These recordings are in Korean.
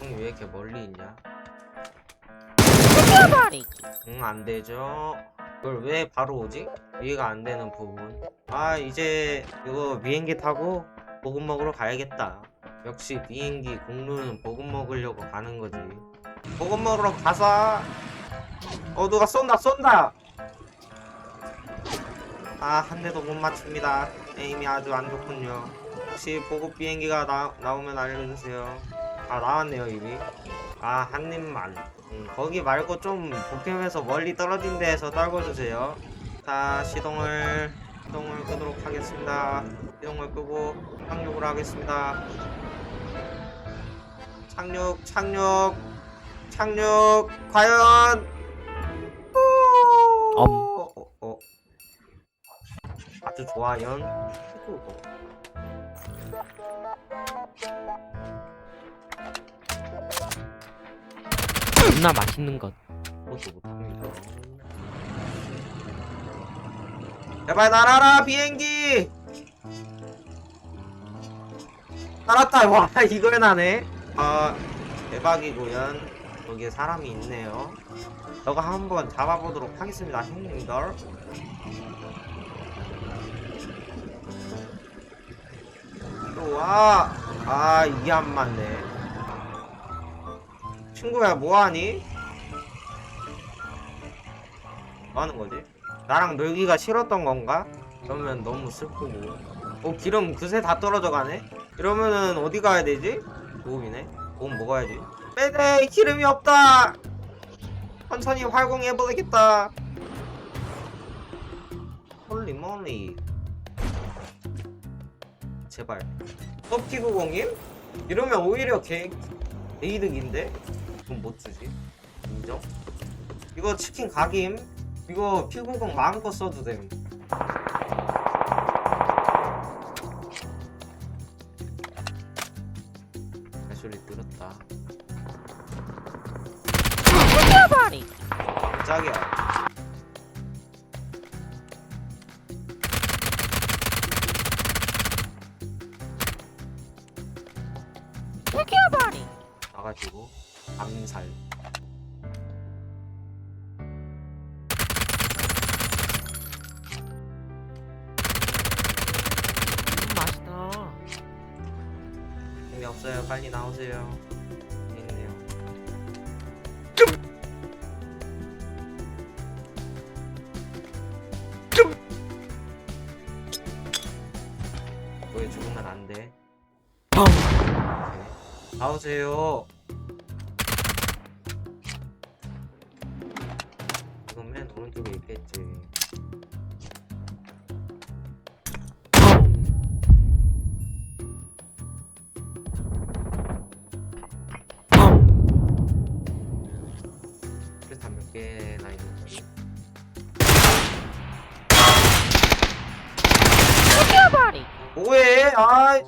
형이 왜 이렇게 멀리 있냐? 응, 안 되죠. 그걸 왜 바로 오지? 이해가 안 되는 부분. 아, 이제 이거 비행기 타고 보급 먹으러 가야겠다. 역시 비행기 공루는 보급 먹으려고 가는 거지. 보급 먹으러 가서 어, 누가 쏜다, 쏜다! 아, 한 대도 못 맞춥니다. 에임이 아주 안 좋군요. 혹시 보급 비행기가 나, 나오면 알려주세요. 아, 나왔네요, 이미. 아, 한 입만. 음, 거기 말고 좀 북캠에서 멀리 떨어진 데에서 떨궈주세요. 자, 시동을, 시동을 끄도록 하겠습니다. 시동을 끄고 착륙을 하겠습니다. 착륙, 착륙, 착륙, 과연! 후! 엄. 아주 좋아요. 후. 존나 맛있는 것. 그것도 못합니다. 제발 날아라 비행기! 날았다 와 이걸 나네. 아 대박이고요. 여기에 사람이 있네요. 저거 한번 잡아보도록 하겠습니다 형님들. 또 와. 아 이게 안 맞네. 친구야 뭐하니? 뭐 하는 거지? 나랑 놀기가 싫었던 건가? 그러면 너무 슬프고 어 기름 그새 다 떨어져 가네? 이러면은 어디 가야 되지? 보험이네 보험 먹어야지 빼네 기름이 없다 천천히 활공해보겠다 홀리 몰리 제발 서피90님? 이러면 오히려 개, 개이득인데? 돈 못 주지 인정? 이거 치킨 각임 이거 P90 마음껏 써도 됨 들었다 죽여버리기. 깜짝이야 와가지고 암살 음, 맛있다. 힘이 없어요 빨리 나오세요 있네요 왜 죽으면 안돼 펑. 나오세요. 이건 맨 오른쪽에 있겠지. 몇 개나 있는 거지? 뭐해? 아,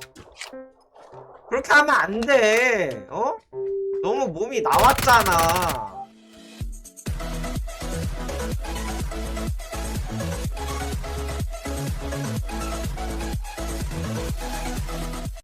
그렇게 하면 안 돼. 어? 너무 몸이 나왔잖아.